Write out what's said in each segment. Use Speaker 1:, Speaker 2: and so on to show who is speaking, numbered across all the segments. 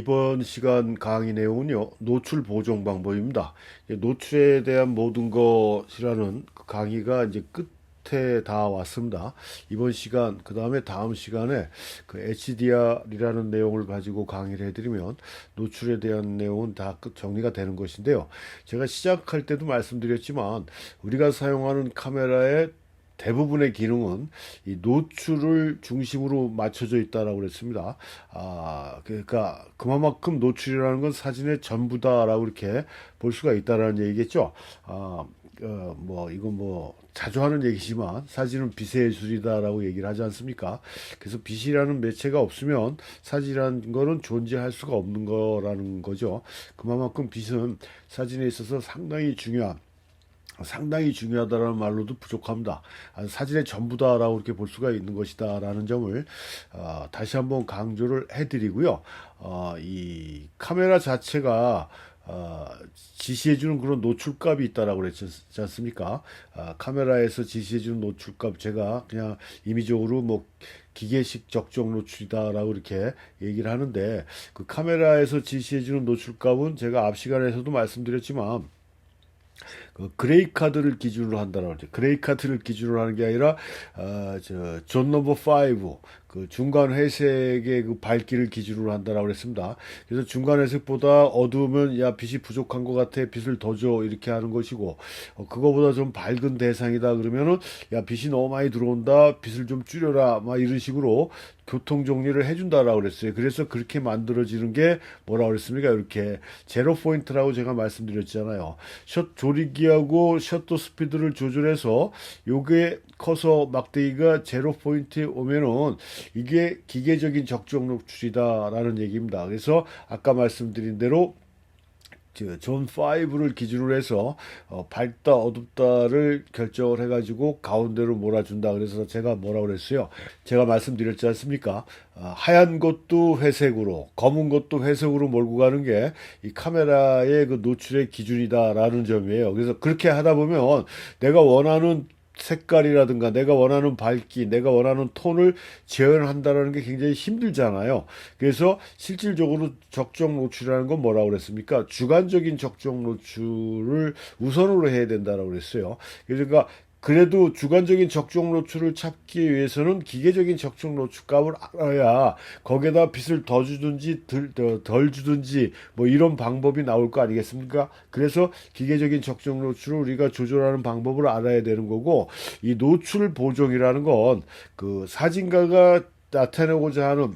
Speaker 1: 이번 시간 강의 내용은요, 노출 보정 방법입니다. 노출에 대한 모든 것이라는 그 강의가 이제 끝에 다 왔습니다. 이번 시간, 그 다음에 다음 시간에 그 HDR이라는 내용을 가지고 강의를 해드리면 노출에 대한 내용은 다끝 정리가 되는 것인데요. 제가 시작할 때도 말씀드렸지만 우리가 사용하는 카메라의 대부분의 기능은 이 노출을 중심으로 맞춰져 있다라고 그랬습니다. 아, 그러니까 그만큼 노출이라는 건 사진의 전부다라고 이렇게 볼 수가 있다라는 얘기겠죠. 아, 어, 뭐 이건 뭐 자주 하는 얘기지만 사진은 빛의 예술이다라고 얘기를 하지 않습니까? 그래서 빛이라는 매체가 없으면 사진이라는 거는 존재할 수가 없는 거라는 거죠. 그만큼 빛은 사진에 있어서 상당히 중요한 상당히 중요하다라는 말로도 부족합니다. 아, 사진의 전부다라고 이렇게 볼 수가 있는 것이다라는 점을 어, 다시 한번 강조를 해드리고요. 어, 이 카메라 자체가 어, 지시해주는 그런 노출값이 있다라고 그랬지 않습니까? 아, 카메라에서 지시해주는 노출값 제가 그냥 임의적으로 뭐 기계식 적정 노출이다라고 이렇게 얘기를 하는데 그 카메라에서 지시해주는 노출값은 제가 앞 시간에서도 말씀드렸지만 그 그레이 카드를 기준으로 한다라고 하죠. 그레이 카드를 기준으로 하는 게 아니라 어저존 넘버 5그 중간 회색의 그 밝기를 기준으로 한다라고 그랬습니다. 그래서 중간 회색보다 어두우면 야 빛이 부족한 것 같아 빛을 더 줘 이렇게 하는 것이고 어, 그거보다 좀 밝은 대상이다 그러면은 야 빛이 너무 많이 들어온다 빛을 좀 줄여라 막 이런 식으로 교통 정리를 해준다라고 그랬어요. 그래서 그렇게 만들어지는 게 뭐라 그랬습니까? 이렇게 제로 포인트라고 제가 말씀드렸잖아요. 셔 조리기 하고 셔터 스피드를 조절해서 요게 커서 막대기가 제로 포인트에 오면은 이게 기계적인 적정 노출이다라는 얘기입니다. 그래서 아까 말씀드린 대로 존 5를 기준으로 해서 어, 밝다 어둡다를 결정을 해가지고 가운데로 몰아준다 그래서 제가 뭐라 그랬어요? 제가 말씀드렸지 않습니까? 어, 하얀 것도 회색으로 검은 것도 회색으로 몰고 가는 게 이 카메라의 그 노출의 기준이다라는 점이에요. 그래서 그렇게 하다 보면 내가 원하는 색깔이라든가 내가 원하는 밝기, 내가 원하는 톤을 재현한다라는 게 굉장히 힘들잖아요. 그래서 실질적으로 적정 노출이라는 건 뭐라고 그랬습니까? 주관적인 적정 노출을 우선으로 해야 된다라고 그랬어요. 그러니까 그래도 주관적인 적정 노출을 찾기 위해서는 기계적인 적정 노출 값을 알아야 거기에다 빛을 더 주든지 덜, 덜 주든지 뭐 이런 방법이 나올 거 아니겠습니까? 그래서 기계적인 적정 노출을 우리가 조절하는 방법을 알아야 되는 거고 이 노출 보정이라는 건 그 사진가가 나타내고자 하는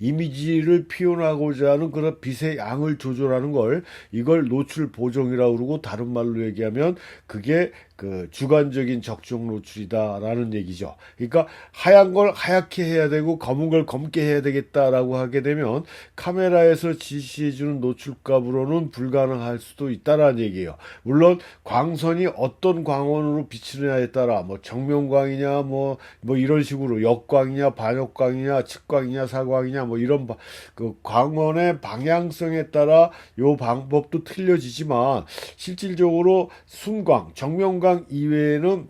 Speaker 1: 이미지를 표현하고자 하는 그런 빛의 양을 조절하는 걸 이걸 노출 보정이라고 그러고 다른 말로 얘기하면 그게 그 주관적인 적정 노출이다라는 얘기죠. 그러니까 하얀 걸 하얗게 해야 되고 검은 걸 검게 해야 되겠다라고 하게 되면 카메라에서 지시해주는 노출값으로는 불가능할 수도 있다라는 얘기예요. 물론 광선이 어떤 광원으로 비치느냐에 따라 뭐 정면광이냐 뭐 뭐 이런 식으로 역광이냐 반역광이냐 측광이냐 사광이냐 뭐 이런 바, 그 광원의 방향성에 따라 요 방법도 틀려지지만 실질적으로 순광 정면광 한강 이외에는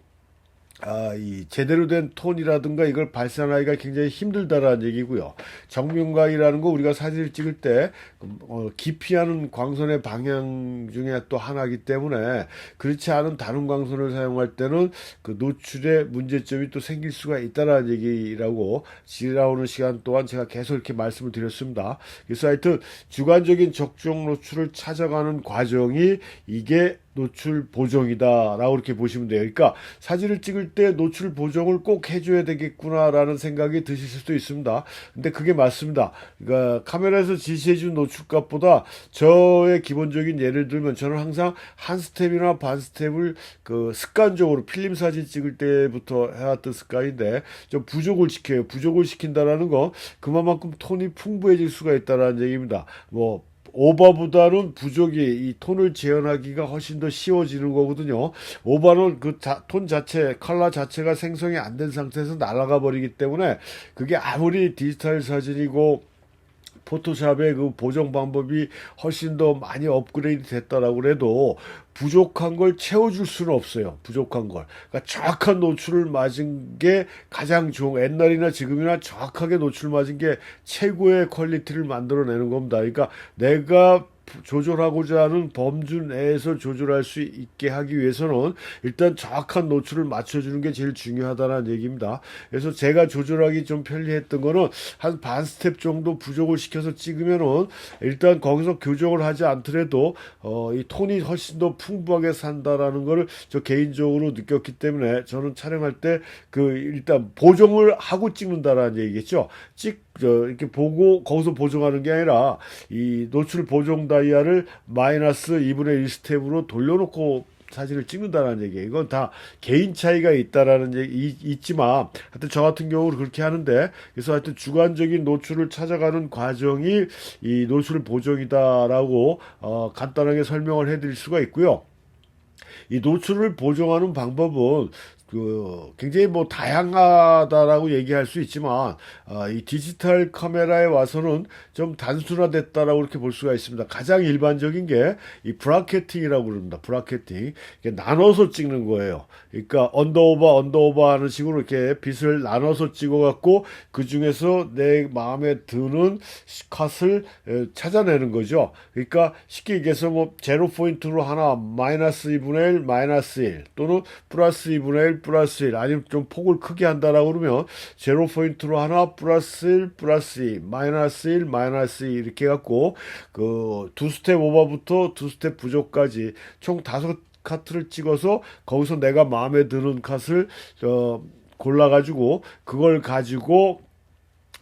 Speaker 1: 아, 이 제대로 된 톤이라든가 이걸 발산하기가 굉장히 힘들다라는 얘기고요. 정면광이라는 거 우리가 사진을 찍을 때 어, 기피하는 광선의 방향 중에 또 하나이기 때문에 그렇지 않은 다른 광선을 사용할 때는 그 노출에 문제점이 또 생길 수가 있다라는 얘기라고 지나오는 시간 동안 제가 계속 이렇게 말씀을 드렸습니다. 그래서 하여튼 주관적인 적정 노출을 찾아가는 과정이 이게 노출 보정이다라고 이렇게 보시면 돼요. 그러니까 사진을 찍을 때 노출 보정을 꼭 해줘야 되겠구나라는 생각이 드실 수도 있습니다. 근데 그게 맞습니다. 그러니까 카메라에서 지시해준 노출값보다 저의 기본적인 예를 들면 저는 항상 한 스텝이나 반 스텝을 그 습관적으로 필름 사진 찍을 때부터 해왔던 습관인데 좀 부족을 시켜요. 부족을 시킨다라는 건 그만큼 톤이 풍부해질 수가 있다라는 얘기입니다. 뭐 오버보다는 부족이 이 톤을 재현하기가 훨씬 더 쉬워지는 거거든요. 오버는 그 톤 자체, 컬러 자체가 생성이 안 된 상태에서 날아가 버리기 때문에 그게 아무리 디지털 사진이고 포토샵의 그 보정 방법이 훨씬 더 많이 업그레이드 됐다라고 그래도 부족한 걸 채워줄 수는 없어요. 부족한 걸. 그러니까 정확한 노출을 맞은 게 가장 좋은, 옛날이나 지금이나 정확하게 노출 맞은 게 최고의 퀄리티를 만들어내는 겁니다. 그러니까 내가 조절하고자 하는 범주 내에서 조절할 수 있게 하기 위해서는 일단 정확한 노출을 맞춰주는 게 제일 중요하다는 얘기입니다. 그래서 제가 조절하기 좀 편리했던 거는 한 반 스텝 정도 부족을 시켜서 찍으면은 일단 거기서 교정을 하지 않더라도 어, 이 톤이 훨씬 더 풍부하게 산다라는 거를 저 개인적으로 느꼈기 때문에 저는 촬영할 때 그 일단 보정을 하고 찍는다라는 얘기겠죠. 찍, 저, 이렇게 보고 거기서 보정하는 게 아니라 이 노출 보정 다이아를 마이너스 2분의 1 스텝으로 돌려놓고 사진을 찍는다라는 얘기예요. 이건 다 개인 차이가 있다라는 얘기 이- 있지만 하여튼 저 같은 경우는 그렇게 하는데 그래서 하여튼 주관적인 노출을 찾아가는 과정이 이 노출 보정이다라고 어, 간단하게 설명을 해드릴 수가 있고요. 이 노출을 보정하는 방법은 그 굉장히 뭐 다양하다라고 얘기할 수 있지만 아, 이 디지털 카메라에 와서는 좀 단순화됐다라고 이렇게 볼 수가 있습니다. 가장 일반적인 게 이 브라켓팅이라고 그럽니다. 브라켓팅 나눠서 찍는 거예요. 그러니까 언더오버 언더오버 하는 식으로 이렇게 빛을 나눠서 찍어갖고 그 중에서 내 마음에 드는 컷을 에, 찾아내는 거죠. 그러니까 쉽게 얘기해서 뭐 제로 포인트로 하나 마이너스 2분의 1 마이너스 1 또는 플러스 2분의 1 플러스 1 아니면 좀 폭을 크게 한다라고 그러면 제로 포인트로 하나 플러스 1 플러스 2 마이너스 1 마이너스 2 이렇게 해갖고 그 두 스텝 오버부터 두 스텝 부족까지 총 다섯 카트를 찍어서 거기서 내가 마음에 드는 컷을 어, 골라가지고 그걸 가지고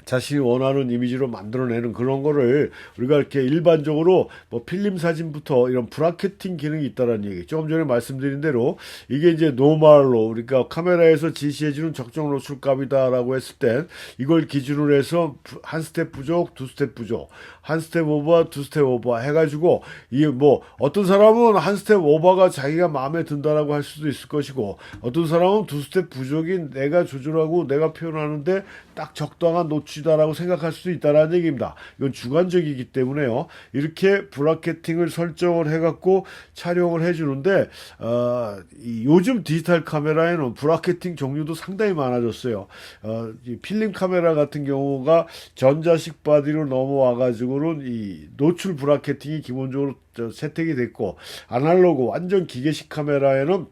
Speaker 1: 자신이 원하는 이미지로 만들어내는 그런 거를 우리가 이렇게 일반적으로 뭐 필름 사진부터 이런 브라켓팅 기능이 있다라는 얘기. 조금 전에 말씀드린 대로 이게 이제 노멀로 그러니까 카메라에서 지시해주는 적정 노출 값이다라고 했을 땐 이걸 기준으로 해서 부- 한 스텝 부족, 두 스텝 부족, 한 스텝 오버, 두 스텝 오버 해가지고 이게 뭐 어떤 사람은 한 스텝 오버가 자기가 마음에 든다라고 할 수도 있을 것이고 어떤 사람은 두 스텝 부족인 내가 조절하고 내가 표현하는데 딱 적당한 노출 이다라고 생각할 수도 있다라는 얘기입니다. 이건 주관적이기 때문에요. 이렇게 브라켓팅을 설정을 해갖고 촬영을 해주는데 어, 이 요즘 디지털 카메라에는 브라켓팅 종류도 상당히 많아졌어요. 어, 이 필름 카메라 같은 경우가 전자식 바디로 넘어와가지고는 이 노출 브라켓팅이 기본적으로 저 채택이 됐고 아날로그 완전 기계식 카메라에는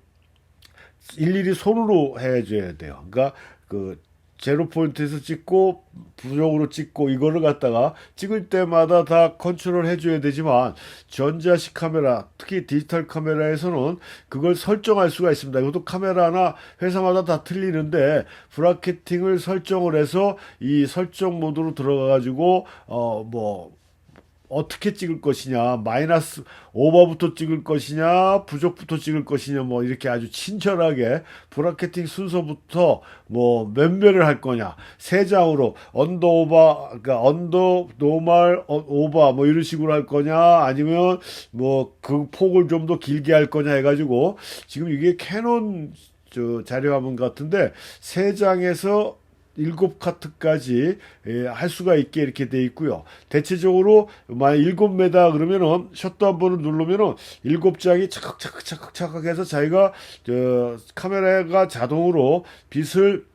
Speaker 1: 일일이 손으로 해줘야 돼요. 그러니까 그 제로 포인트에서 찍고 부족으로 찍고 이거를 갖다가 찍을 때마다 다 컨트롤 해줘야 되지만 전자식 카메라 특히 디지털 카메라에서는 그걸 설정할 수가 있습니다. 이것도 카메라나 회사마다 다 틀리는데 브라켓팅을 설정을 해서 이 설정 모드로 들어가 가지고 어뭐 어떻게 찍을 것이냐, 마이너스 오버부터 찍을 것이냐, 부족부터 찍을 것이냐, 뭐 이렇게 아주 친절하게 브라켓팅 순서부터 뭐 몇몇을 할 거냐, 세 장으로 언더 오버, 그러니까 언더 노멀 어, 오버 뭐 이런 식으로 할 거냐, 아니면 뭐 그 폭을 좀 더 길게 할 거냐 해가지고 지금 이게 캐논 저 자료 화면 같은데 세 장에서 일곱 카트까지 예, 할 수가 있게 이렇게 돼 있고요. 대체적으로 만약 일곱 메다 그러면은 셔터 한 번을 누르면은 일곱 장이 차각차각 차각차각 해서 자기가 저 카메라가 자동으로 빛을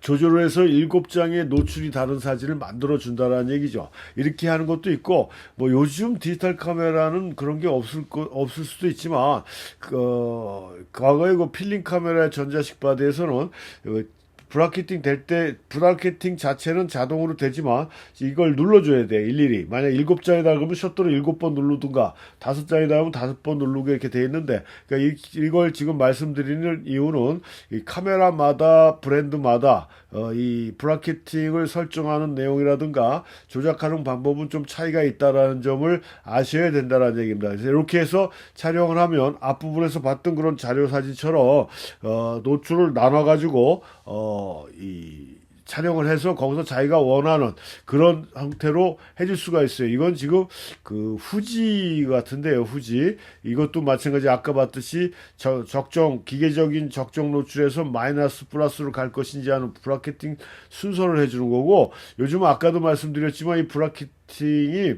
Speaker 1: 조절을 해서 일곱 장의 노출이 다른 사진을 만들어 준다라는 얘기죠. 이렇게 하는 것도 있고 뭐 요즘 디지털 카메라는 그런 게 없을 거 없을 수도 있지만 그 과거에 그 필름 카메라 전자식 바디에서는 그 브라켓팅 될 때 브라켓팅 자체는 자동으로 되지만 이걸 눌러줘야 돼 일일이. 만약 일곱 장이다 그러면 셔터를 일곱 번 누르든가 다섯 장이다 하면 다섯 번 누르게 이렇게 돼 있는데 그러니까 이, 이걸 지금 말씀드리는 이유는 이 카메라마다 브랜드마다 어, 이 브라켓팅을 설정하는 내용이라든가 조작하는 방법은 좀 차이가 있다라는 점을 아셔야 된다라는 얘기입니다. 그래서 이렇게 해서 촬영을 하면 앞부분에서 봤던 그런 자료 사진처럼 어, 노출을 나눠 가지고 어, 이 촬영을 해서 거기서 자기가 원하는 그런 형태로 해줄 수가 있어요. 이건 지금 그 후지 같은데요, 후지. 이것도 마찬가지 아까 봤듯이 저- 적정 기계적인 적정 노출에서 마이너스 플러스로 갈 것인지 하는 브라켓팅 순서를 해주는 거고 요즘 아까도 말씀드렸지만 이 브라켓팅이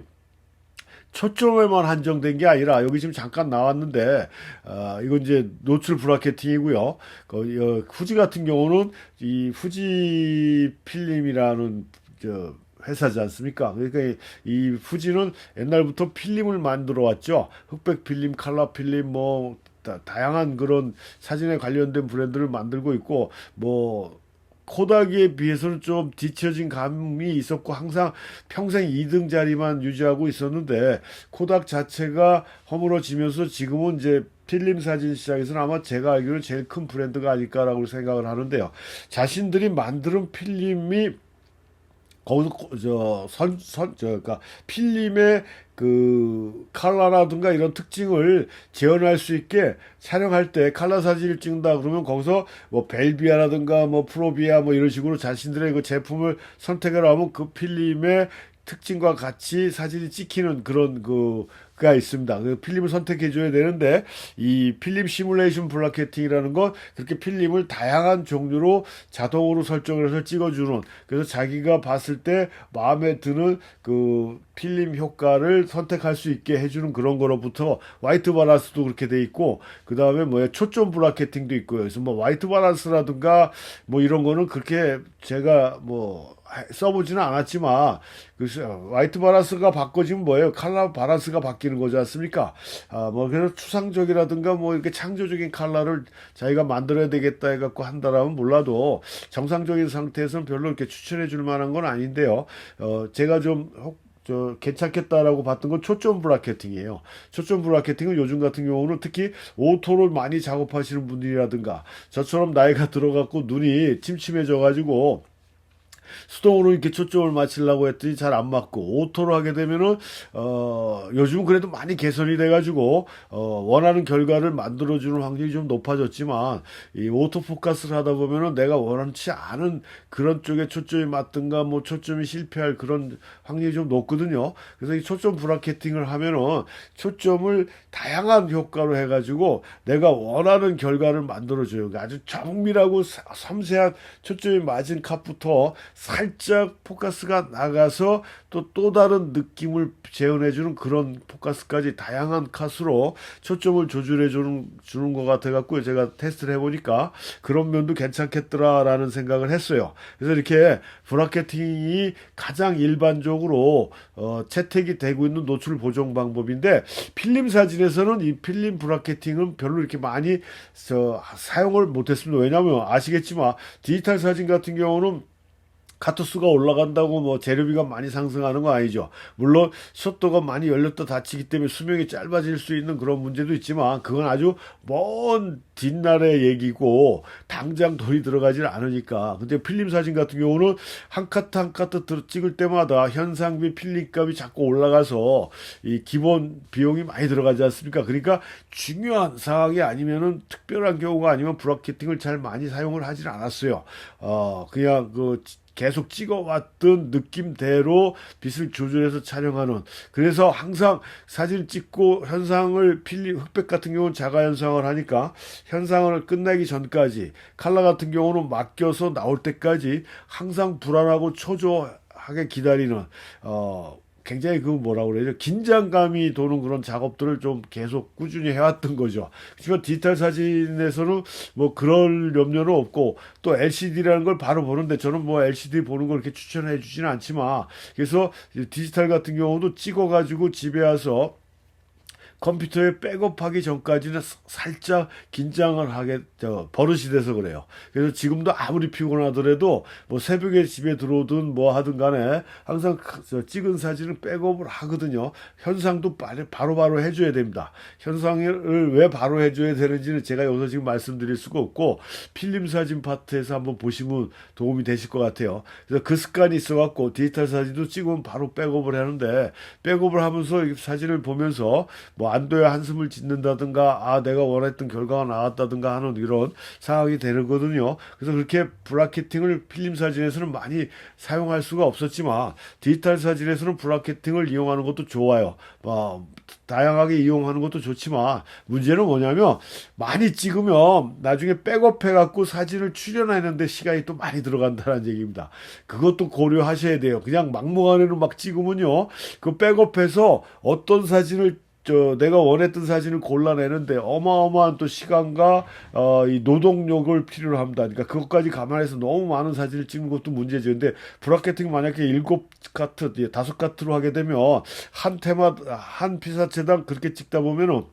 Speaker 1: 초점에만 한정된 게 아니라 여기 지금 잠깐 나왔는데 아 이건 이제 노출 브라켓팅이고요. 그 어, 후지 같은 경우는 이 후지 필름이라는 저 회사지 않습니까? 그러니까 이, 이 후지는 옛날부터 필름을 만들어 왔죠. 흑백 필름, 칼라 필름 뭐 다, 다양한 그런 사진에 관련된 브랜드를 만들고 있고 뭐 코닥에 비해서는 좀 뒤처진 감이 있었고 항상 평생 2등 자리만 유지하고 있었는데 코닥 자체가 허물어지면서 지금은 이제 필름 사진 시장에서는 아마 제가 알기로는 제일 큰 브랜드가 아닐까라고 생각을 하는데요. 자신들이 만드는 필름이 거기서 저 선 선 저 그러니까 필름의 그 칼라라든가 이런 특징을 재현할 수 있게 촬영할 때 칼라 사진을 찍는다 그러면 거기서 뭐 벨비아라든가 뭐 프로비아 뭐 이런 식으로 자신들의 그 제품을 선택을 하면 그 필름의 특징과 같이 사진이 찍히는 그런 그 가 있습니다. 그 필름을 선택해 줘야 되는데 이 필름 시뮬레이션 블라켓팅이라는 건 그렇게 필름을 다양한 종류로 자동으로 설정을 해서 찍어주는 그래서 자기가 봤을 때 마음에 드는 그 필름 효과를 선택할 수 있게 해주는 그런 거로부터 화이트 바란스도 그렇게 돼 있고 그 다음에 뭐야 초점 브라켓팅도 있고요. 그래서 뭐 화이트 바란스라든가 뭐 이런 거는 그렇게 제가 뭐 써보지는 않았지만 그 화이트 바란스가 바꿔지면 뭐예요? 칼라 바란스가 바뀌는 거지 않습니까? 아뭐 그래서 추상적이라든가 뭐 이렇게 창조적인 칼라를 자기가 만들어야 되겠다 해갖고 한다라면 몰라도 정상적인 상태에서는 별로 이렇게 추천해 줄 만한 건 아닌데요. 어 제가 좀 혹, 저 괜찮겠다라고 봤던 건 초점 브라켓팅이에요. 초점 브라켓팅은 요즘 같은 경우는 특히 오토를 많이 작업하시는 분들이라든가 저처럼 나이가 들어갖고 눈이 침침해져 가지고 수동으로 이렇게 초점을 맞추려고 했더니 잘 안 맞고 오토로 하게 되면은 어 요즘은 그래도 많이 개선이 돼 가지고 어 원하는 결과를 만들어 주는 확률이 좀 높아졌지만 이 오토 포커스를 하다 보면은 내가 원하지 않은 그런 쪽에 초점이 맞든가 뭐 초점이 실패할 그런 확률이 좀 높거든요. 그래서 이 초점 브라켓팅을 하면은 초점을 다양한 효과로 해 가지고 내가 원하는 결과를 만들어 줘요. 아주 정밀하고 사- 섬세한 초점이 맞은 컷부터 살짝 포커스가 나가서 또 또 다른 느낌을 재현해 주는 그런 포커스까지 다양한 컷으로 초점을 조절해 주는 주는 것 같아 갖고 제가 테스트를 해 보니까 그런 면도 괜찮겠더라라는 생각을 했어요. 그래서 이렇게 브라켓팅이 가장 일반적으로 어, 채택이 되고 있는 노출 보정 방법인데 필름 사진에서는 이 필름 브라켓팅은 별로 이렇게 많이 저, 사용을 못했습니다. 왜냐하면 아시겠지만 디지털 사진 같은 경우는 카투스가 올라간다고 뭐 재료비가 많이 상승하는 거 아니죠. 물론 셔터가 많이 열렸다 닫히기 때문에 수명이 짧아질 수 있는 그런 문제도 있지만 그건 아주 먼 뒷날의 얘기고 당장 돈이 들어가질 않으니까. 근데 필름 사진 같은 경우는 한 카트 한 카트 들- 찍을 때마다 현상비 필름값이 자꾸 올라가서 이 기본 비용이 많이 들어가지 않습니까? 그러니까 중요한 상황이 아니면은 특별한 경우가 아니면 브라켓팅을 잘 많이 사용을 하질 않았어요. 어, 그냥 그 계속 찍어왔던 느낌대로 빛을 조절해서 촬영하는 그래서 항상 사진 찍고 현상을 필름 흑백 같은 경우는 자가 현상을 하니까 현상을 끝내기 전까지 칼라 같은 경우는 맡겨서 나올 때까지 항상 불안하고 초조하게 기다리는 어 굉장히 그 뭐라 그래야죠 긴장감이 도는 그런 작업들을 좀 계속 꾸준히 해왔던 거죠. 하지만 디지털 사진에서는 뭐 그럴 염려는 없고 또 LCD라는 걸 바로 보는데 저는 뭐 LCD 보는 걸 그렇게 추천해 주지는 않지만 그래서 디지털 같은 경우도 찍어가지고 집에 와서 컴퓨터에 백업하기 전까지는 사- 살짝 긴장을 하게 저 버릇이 돼서 그래요. 그래서 지금도 아무리 피곤하더라도 뭐 새벽에 집에 들어오든 뭐 하든 간에 항상 그- 저 찍은 사진을 백업을 하거든요. 현상도 바로 바로 해줘야 됩니다. 현상을 왜 바로 해줘야 되는지는 제가 여기서 지금 말씀드릴 수가 없고 필름 사진 파트에서 한번 보시면 도움이 되실 것 같아요. 그래서 그 습관이 있어갖고 디지털 사진도 찍으면 바로 백업을 하는데 백업을 하면서 이 사진을 보면서 뭐안 돼야 한숨을 짓는다든가 아 내가 원했던 결과가 나왔다든가 하는 이런 상황이 되거든요. 그래서 그렇게 브라켓팅을 필름 사진에서는 많이 사용할 수가 없었지만 디지털 사진에서는 브라켓팅을 이용하는 것도 좋아요. 뭐 다양하게 이용하는 것도 좋지만 문제는 뭐냐면 많이 찍으면 나중에 백업해 갖고 사진을 출연하는데 시간이 또 많이 들어간다는 얘기입니다. 그것도 고려하셔야 돼요. 그냥 막무가내로 막 찍으면요. 그 백업해서 어떤 사진을 저 내가 원했던 사진을 골라내는데 어마어마한 또 시간과 어, 이 노동력을 필요로 합니다. 그러니까 그것까지 감안해서 너무 많은 사진을 찍는 것도 문제죠. 근데 브라켓팅 만약에 일곱 카트, 예, 다섯 카트로 하게 되면 한 테마 한 피사체당 그렇게 찍다 보면은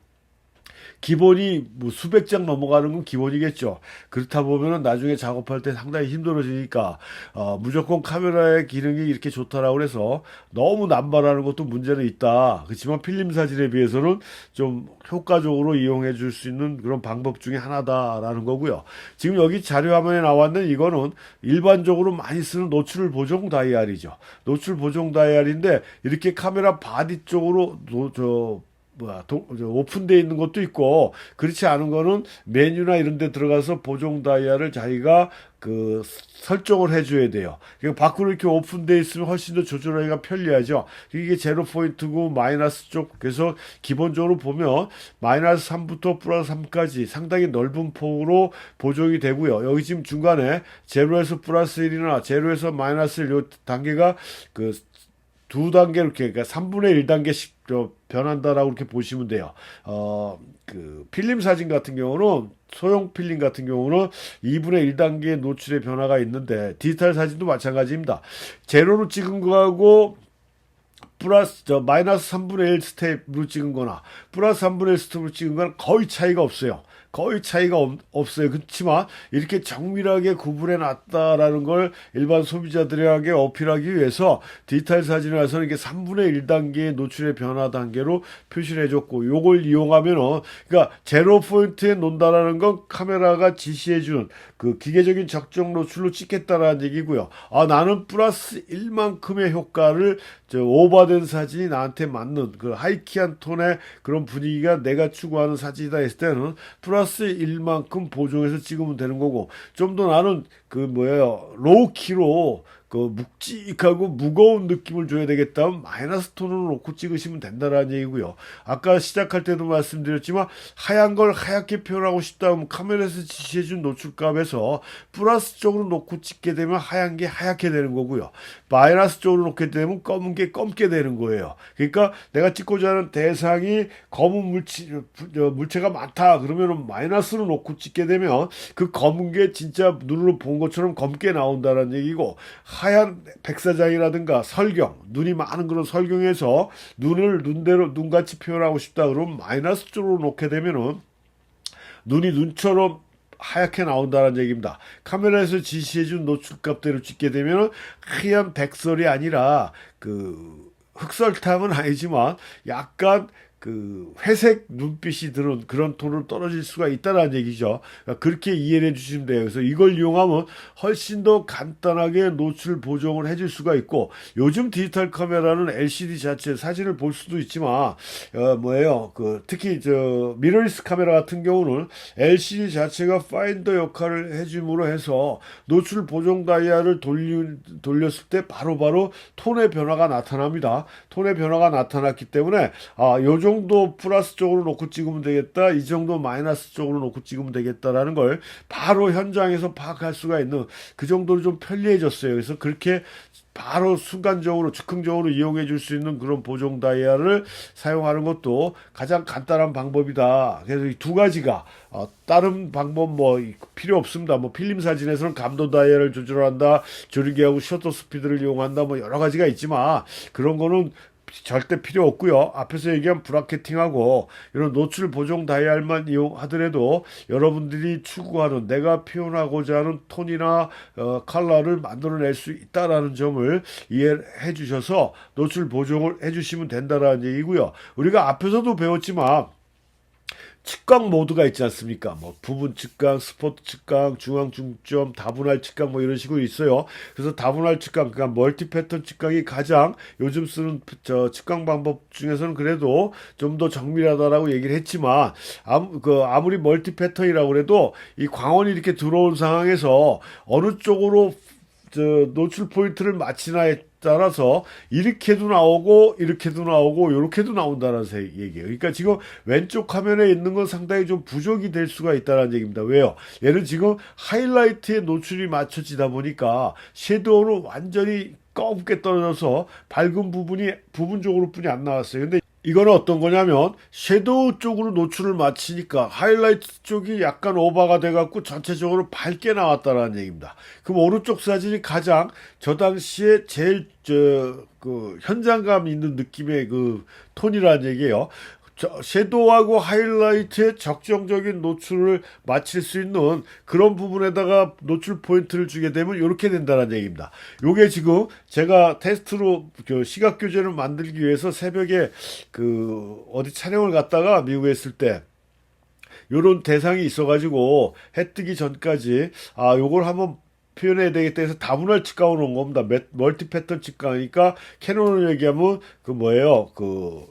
Speaker 1: 기본이 뭐 수백 장 넘어가는 건 기본이겠죠. 그렇다 보면은 나중에 작업할 때 상당히 힘들어지니까 어, 무조건 카메라의 기능이 이렇게 좋다라고 해서 너무 남발하는 것도 문제는 있다. 그렇지만 필름 사진에 비해서는 좀 효과적으로 이용해 줄 수 있는 그런 방법 중에 하나다라는 거고요. 지금 여기 자료 화면에 나왔는 이거는 일반적으로 많이 쓰는 노출 보정 다이알이죠. 노출 보정 다이알인데 이렇게 카메라 바디 쪽으로 노, 저 뭐야 도, 저 오픈되어 있는 것도 있고 그렇지 않은 거는 메뉴나 이런 데 들어가서 보정 다이아를 자기가 그 설정을 해줘야 돼요. 그러니까 밖으로 이렇게 오픈되어 있으면 훨씬 더 조절하기가 편리하죠. 이게 제로 포인트고 마이너스 쪽 그래서 기본적으로 보면 마이너스 3부터 플러스 3까지 상당히 넓은 폭으로 보정이 되고요. 여기 지금 중간에 제로에서 플러스 1이나 제로에서 마이너스 1 요 단계가 그두 단계 이렇게 그러니까 3분의 1 단계씩 변한다라고 이렇게 보시면 돼요. 어, 그 필름 사진 같은 경우는 소형 필름 같은 경우는 2분의 1단계 노출의 변화가 있는데 디지털 사진도 마찬가지입니다. 제로로 찍은 거하고 플러스 저 마이너스 3분의 1 스텝으로 찍은 거나 플러스 3분의 1 스텝으로 찍은 건 거의 차이가 없어요. 거의 차이가 없, 없어요. 그렇지만 이렇게 정밀하게 구분해 놨다라는 걸 일반 소비자들에게 어필하기 위해서 디지털 사진을 해서는 이게 3분의 1단계의 노출의 변화 단계로 표시를 해줬고 요걸 이용하면은 그러니까 제로 포인트에 놓는다라는 건 카메라가 지시해주는 그 기계적인 적정 노출로 찍겠다라는 얘기고요. 아 나는 플러스 1만큼의 효과를 저 오버된 사진이 나한테 맞는 그 하이키한 톤의 그런 분위기가 내가 추구하는 사진이다 했을 때는 플러스 1만큼 보정해서 찍으면 되는 거고 좀 더 나는 그 뭐예요 로우키로 그 묵직하고 무거운 느낌을 줘야 되겠다 면 마이너스 톤으로 놓고 찍으시면 된다라는 얘기고요. 아까 시작할 때도 말씀드렸지만 하얀 걸 하얗게 표현하고 싶다면 카메라에서 지시해준 노출값에서 플러스 쪽으로 놓고 찍게 되면 하얀 게 하얗게 되는 거고요. 마이너스 쪽으로 놓게 되면 검은 게 검게 되는 거예요. 그러니까 내가 찍고자 하는 대상이 검은 물체, 물체가 많다 그러면 마이너스로 놓고 찍게 되면 그 검은 게 진짜 눈으로 본 것처럼 검게 나온다는 얘기고 하얀 백사장이라든가 설경, 눈이 많은 그런 설경에서 눈을 눈대로 눈같이 표현하고 싶다 그러면 마이너스 쪽으로 놓게 되면은 눈이 눈처럼 하얗게 나온다는 얘기입니다. 카메라에서 지시해준 노출값대로 찍게 되면 하얀 백설이 아니라 그 흑설탕은 아니지만 약간 그 회색 눈빛이 드는 그런 톤으로 떨어질 수가 있다는 얘기죠. 그러니까 그렇게 이해를 해주시면 돼요. 그래서 이걸 이용하면 훨씬 더 간단하게 노출 보정을 해줄 수가 있고 요즘 디지털 카메라는 LCD 자체 사진을 볼 수도 있지만 어 뭐예요? 그 특히 저 미러리스 카메라 같은 경우는 LCD 자체가 파인더 역할을 해줌으로 해서 노출 보정 다이아를 돌리, 돌렸을 때 바로바로 톤의 변화가 나타납니다. 톤의 변화가 나타났기 때문에 아, 요 정도 플러스 쪽으로 놓고 찍으면 되겠다. 이 정도 마이너스 쪽으로 놓고 찍으면 되겠다라는 걸 바로 현장에서 파악할 수가 있는 그 정도로 좀 편리해졌어요. 그래서 그렇게 바로 순간적으로 즉흥적으로 이용해 줄 수 있는 그런 보정 다이아를 사용하는 것도 가장 간단한 방법이다. 그래서 이 두 가지가 어, 다른 방법 뭐 필요 없습니다. 뭐 필름 사진에서는 감도 다이아를 조절한다, 조리개하고 셔터 스피드를 이용한다, 뭐 여러 가지가 있지만 그런 거는 절대 필요 없고요. 앞에서 얘기한 브라켓팅하고 이런 노출 보정 다이알만 이용하더라도 여러분들이 추구하는 내가 표현하고자 하는 톤이나 어, 컬러를 만들어낼 수 있다라는 점을 이해해 주셔서 노출 보정을 해 주시면 된다라는 얘기고요. 우리가 앞에서도 배웠지만 측강 모드가 있지 않습니까? 뭐 부분 측강, 스포트 측강, 중앙 중점, 다분할 측강 뭐 이런 식으로 있어요. 그래서 다분할 측강, 그러니까 멀티 패턴 측강이 가장 요즘 쓰는 저 측강 방법 중에서는 그래도 좀 더 정밀하다라고 얘기를 했지만 아무 그 아무리 멀티 패턴이라고 그래도 이 광원이 이렇게 들어온 상황에서 어느 쪽으로 저 노출 포인트를 맞히나에 따라서 이렇게도 나오고 이렇게도 나오고 이렇게도 나온다는 세- 얘기예요. 그러니까 지금 왼쪽 화면에 있는 건 상당히 좀 부족이 될 수가 있다는 얘기입니다. 왜요? 얘는 지금 하이라이트에 노출이 맞춰지다 보니까 섀도우는 완전히 검게 떨어져서 밝은 부분이 부분적으로 뿐이 안 나왔어요. 근데 이거는 어떤 거냐면 섀도우 쪽으로 노출을 맞추니까 하이라이트 쪽이 약간 오버가 돼갖고 전체적으로 밝게 나왔다라는 얘기입니다. 그럼 오른쪽 사진이 가장 저 당시에 제일 저 그 현장감 있는 느낌의 그 톤이라는 얘기예요. 저 섀도우하고 하이라이트의 적정적인 노출을 맞출 수 있는 그런 부분에다가 노출 포인트를 주게 되면 이렇게 된다는 얘기입니다. 요게 지금 제가 테스트로 그 시각 교재를 만들기 위해서 새벽에 그 어디 촬영을 갔다가 미국에 있을 때 요런 대상이 있어가지고 해 뜨기 전까지 아 요걸 한번 표현해야 되겠다 해서 다분할 측강으로 온 겁니다. 매- 멀티 패턴 측강이니까 캐논을 얘기하면 그 뭐예요? 그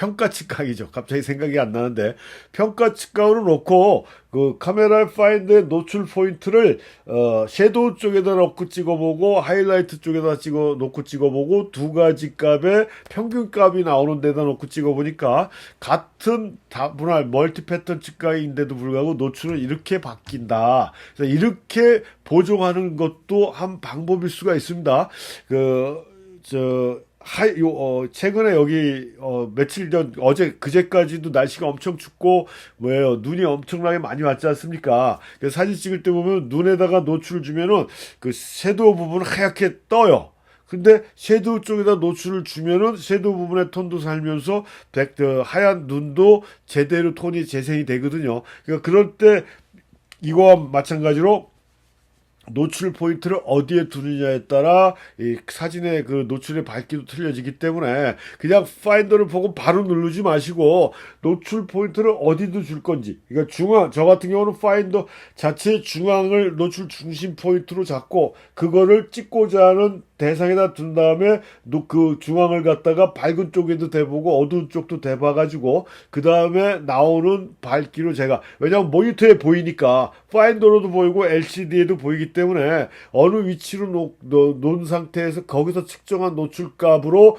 Speaker 1: 평가 측강이죠. 갑자기 생각이 안 나는데 평가 측강으로 놓고 그 카메라 파인드의 노출 포인트를 어 섀도우 쪽에다 놓고 찍어보고 하이라이트 쪽에다 찍어 놓고 찍어보고 두 가지 값의 평균 값이 나오는 데다 놓고 찍어보니까 같은 다분할 멀티 패턴 측강인데도 불구하고 노출은 이렇게 바뀐다. 그래서 이렇게 보정하는 것도 한 방법일 수가 있습니다. 그저 하이, 요, 어, 최근에 여기, 어, 며칠 전, 어제, 그제까지도 날씨가 엄청 춥고, 뭐예요, 눈이 엄청나게 많이 왔지 않습니까? 그래서 사진 찍을 때 보면 눈에다가 노출을 주면은 그 섀도우 부분은 하얗게 떠요. 근데 섀도우 쪽에다 노출을 주면은 섀도우 부분의 톤도 살면서 백, 어, 하얀 눈도 제대로 톤이 재생이 되거든요. 그러니까 그럴 때 이거와 마찬가지로 노출 포인트를 어디에 두느냐에 따라 이 사진의 그 노출의 밝기도 틀려지기 때문에 그냥 파인더를 보고 바로 누르지 마시고 노출 포인트를 어디도 줄 건지. 그러니까 중앙 저 같은 경우는 파인더 자체 중앙을 노출 중심 포인트로 잡고 그거를 찍고자 하는 대상에다 둔 다음에 노- 그 중앙을 갖다가 밝은 쪽에도 대보고 어두운 쪽도 대봐가지고 그 다음에 나오는 밝기로 제가 왜냐하면 모니터에 보이니까 파인더로도 보이고 LCD에도 보이기 때문에 어느 위치로 놓, 놓, 놓은 상태에서 거기서 측정한 노출값으로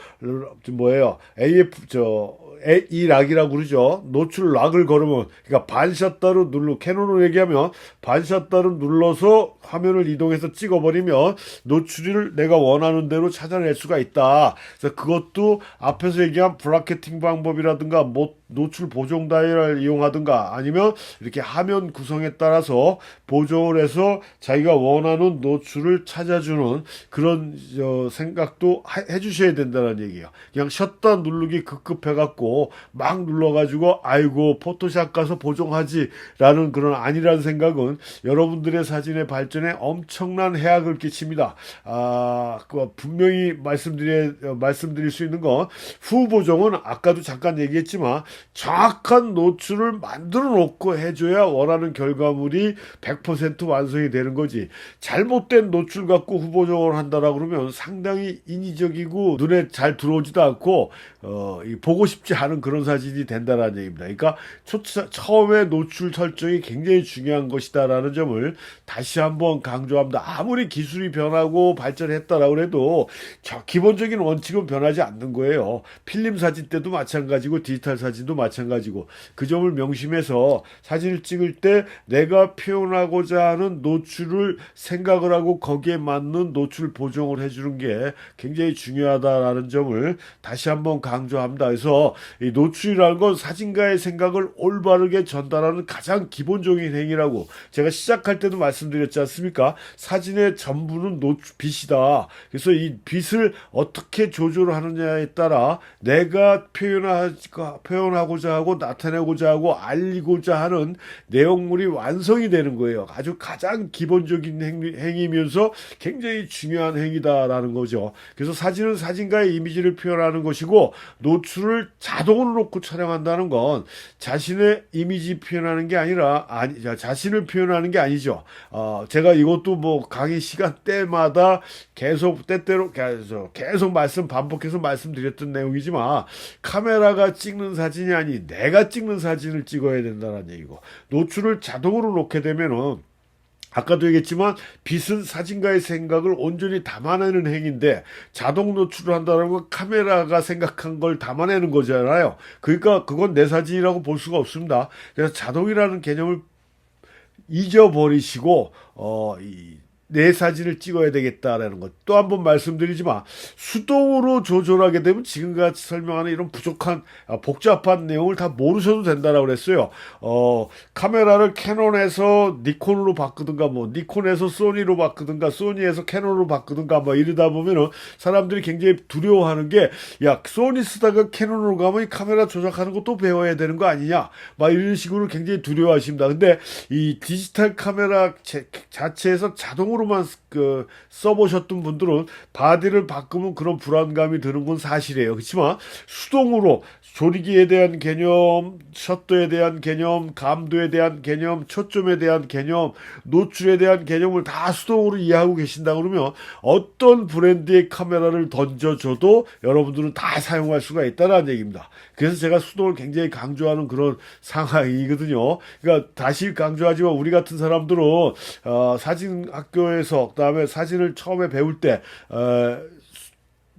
Speaker 1: 저 뭐예요 AF 저 에- 이 락이라고 그러죠. 노출 락을 걸으면 그러니까 반샷다로 눌러 캐논으로 얘기하면 반샷다로 눌러서 화면을 이동해서 찍어버리면 노출을 내가 원 하는 대로 찾아낼 수가 있다. 그래서 그것도 앞에서 얘기한 브라켓팅 방법이라든가 뭐 노출 보정 다이얼을 이용하든가 아니면 이렇게 화면 구성에 따라서 보정을 해서 자기가 원하는 노출을 찾아주는 그런 저 생각도 하- 해주셔야 된다는 얘기예요. 그냥 셨다 누르기 급급해갖고 막 눌러가지고 아이고 포토샵 가서 보정하지라는 그런 아니라는 생각은 여러분들의 사진의 발전에 엄청난 해악을 끼칩니다. 아, 그 분명히 말씀드릴 말씀드릴 수 있는 건 후보정은 아까도 잠깐 얘기했지만 정확한 노출을 만들어 놓고 해줘야 원하는 결과물이 100% 완성이 되는 거지. 잘못된 노출 갖고 후보정을 한다라 그러면 상당히 인위적이고 눈에 잘 들어오지도 않고 어, 이 보고 싶지 않은 그런 사진이 된다라는 얘기입니다. 그러니까 초, 처음에 노출 설정이 굉장히 중요한 것이다라는 점을 다시 한번 강조합니다. 아무리 기술이 변하고 발전했다라고 해도 저 기본적인 원칙은 변하지 않는 거예요. 필름 사진 때도 마찬가지고 디지털 사진도 마찬가지고 그 점을 명심해서 사진을 찍을 때 내가 표현하고자 하는 노출을 생각을 하고 거기에 맞는 노출 보정을 해주는 게 굉장히 중요하다라는 점을 다시 한번 강조합니다. 그래서 이 노출이라는 건 사진가의 생각을 올바르게 전달하는 가장 기본적인 행위라고 제가 시작할 때도 말씀드렸지 않습니까? 사진의 전부는 노출 빛이다. 그래서 이 빛을 어떻게 조절을 하느냐에 따라 내가 표현하, 표현하고자 하고 나타내고자 하고 알리고자 하는 내용물이 완성이 되는 거예요. 아주 가장 기본적인 행위, 행위면서 굉장히 중요한 행위다라는 거죠. 그래서 사진은 사진가의 이미지를 표현하는 것이고 노출을 잘 자동으로 놓고 촬영한다는 건 자신의 이미지 표현하는 게 아니라 아니 자, 자신을 표현하는 게 아니죠. 어, 제가 이것도 뭐 강의 시간 때마다 계속 때때로 계속 계속 말씀 반복해서 말씀드렸던 내용이지만 카메라가 찍는 사진이 아니 내가 찍는 사진을 찍어야 된다는 얘기고 노출을 자동으로 놓게 되면은 아까도 얘기했지만 빛은 사진가의 생각을 온전히 담아내는 행위인데 자동 노출을 한다는 건 카메라가 생각한 걸 담아내는 거잖아요. 그러니까 그건 내 사진이라고 볼 수가 없습니다. 그래서 자동이라는 개념을 잊어버리시고 어, 이, 내 사진을 찍어야 되겠다라는 것. 또 한 번 말씀드리지만 수동으로 조절하게 되면 지금같이 설명하는 이런 부족한 아, 복잡한 내용을 다 모르셔도 된다라고 그랬어요. 어, 카메라를 캐논에서 니콘으로 바꾸든가 뭐 니콘에서 소니로 바꾸든가 소니에서 캐논으로 바꾸든가 뭐 이러다 보면은 사람들이 굉장히 두려워하는 게 야, 소니 쓰다가 캐논으로 가면 이 카메라 조작하는 것도 배워야 되는 거 아니냐? 막 이런 식으로 굉장히 두려워하십니다. 근데 이 디지털 카메라 제- 자체에서 자동으로 만 그 써보셨던 분들은 바디를 바꾸면 그런 불안감이 드는 건 사실이에요. 그렇지만 수동으로 조리기에 대한 개념, 셔터에 대한 개념, 감도에 대한 개념, 초점에 대한 개념, 노출에 대한 개념을 다 수동으로 이해하고 계신다 그러면 어떤 브랜드의 카메라를 던져줘도 여러분들은 다 사용할 수가 있다는 얘기입니다. 그래서 제가 수동을 굉장히 강조하는 그런 상황이거든요. 그러니까 다시 강조하지만 우리 같은 사람들은 어, 사진 학교에서 그다음에 사진을 처음에 배울 때 어,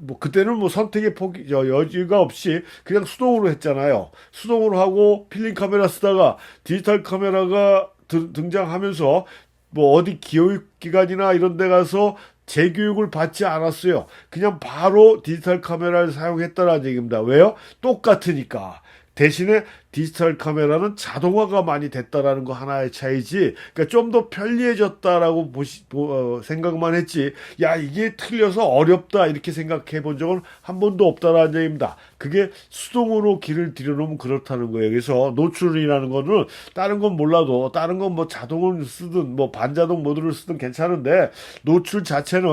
Speaker 1: 뭐 그때는 뭐 선택의 저 여지가 없이 그냥 수동으로 했잖아요. 수동으로 하고 필름 카메라 쓰다가 디지털 카메라가 드- 등장하면서 뭐 어디 교육기관이나 이런 데 가서 재교육을 받지 않았어요. 그냥 바로 디지털 카메라를 사용했다라는 얘기입니다. 왜요? 똑같으니까. 대신에 디지털 카메라는 자동화가 많이 됐다라는 거 하나의 차이지. 그러니까 좀 더 편리해졌다라고 보시 보- 어, 생각만 했지. 야 이게 틀려서 어렵다 이렇게 생각해 본 적은 한 번도 없다라는 얘기입니다. 그게 수동으로 길을 들여놓으면 그렇다는 거예요. 그래서 노출이라는 거는 다른 건 몰라도 다른 건 뭐 자동을 쓰든 뭐 반자동 모드를 쓰든 괜찮은데 노출 자체는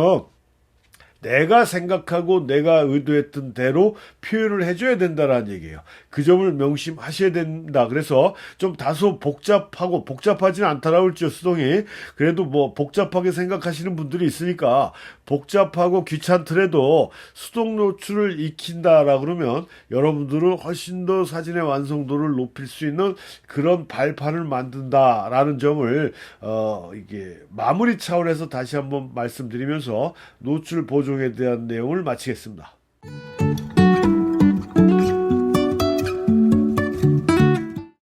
Speaker 1: 내가 생각하고 내가 의도했던 대로 표현을 해줘야 된다라는 얘기예요. 그 점을 명심하셔야 된다. 그래서 좀 다소 복잡하고 복잡하지는 않다라고 했죠 수동이. 그래도 뭐 복잡하게 생각하시는 분들이 있으니까 복잡하고 귀찮더라도 수동 노출을 익힌다라 그러면 여러분들은 훨씬 더 사진의 완성도를 높일 수 있는 그런 발판을 만든다라는 점을 어 이게 마무리 차원에서 다시 한번 말씀드리면서 노출 보 조종에 대한 내용을 마치겠습니다.